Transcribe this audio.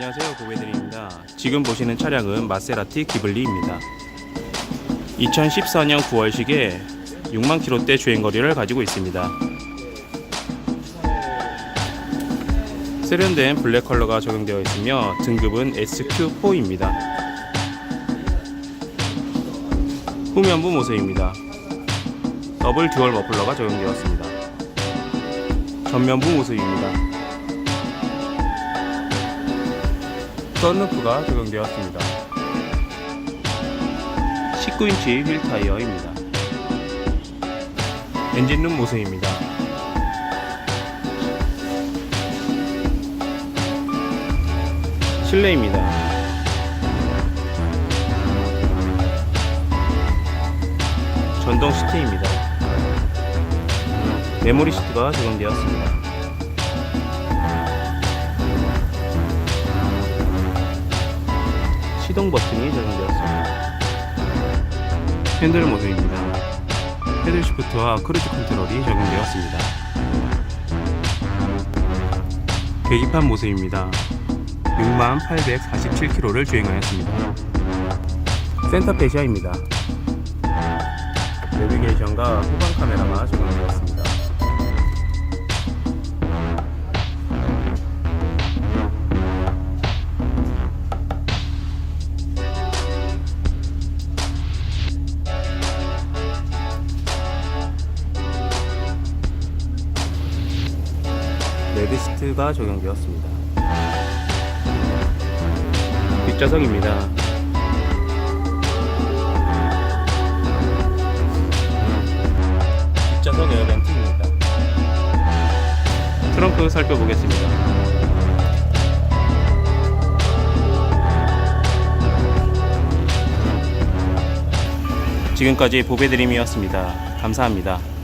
안녕하세요. 고배드립니다. 지금 보시는 차량은 마세라티 기블리입니다. 2014년 9월식에 6만 킬로대 주행거리를 가지고 있습니다. 세련된 블랙 컬러가 적용되어 있으며 등급은 SQ4입니다. 후면부 모습입니다. 더블 듀얼 머플러가 적용되었습니다. 전면부 모습입니다 썬루프가 적용되었습니다. 19인치 휠 타이어입니다. 엔진룸 모습입니다. 실내입니다. 전동 시트입니다. 메모리 시트가 적용되었습니다. 시동 버튼이 적용되었습니다. 핸들 모드입니다. 헤드 시프트와 크루즈 컨트롤이 적용되었습니다. 계기판 모습입니다. 6847km를 주행하였습니다. 센터 페시아입니다. 내비게이션과 후방 카메라가 적용되었습니다. 레드시트가 적용되었습니다. 뒷좌석입니다. 뒷좌석 에어벤트입니다. 트렁크 살펴보겠습니다. 지금까지 보배드림이었습니다. 감사합니다.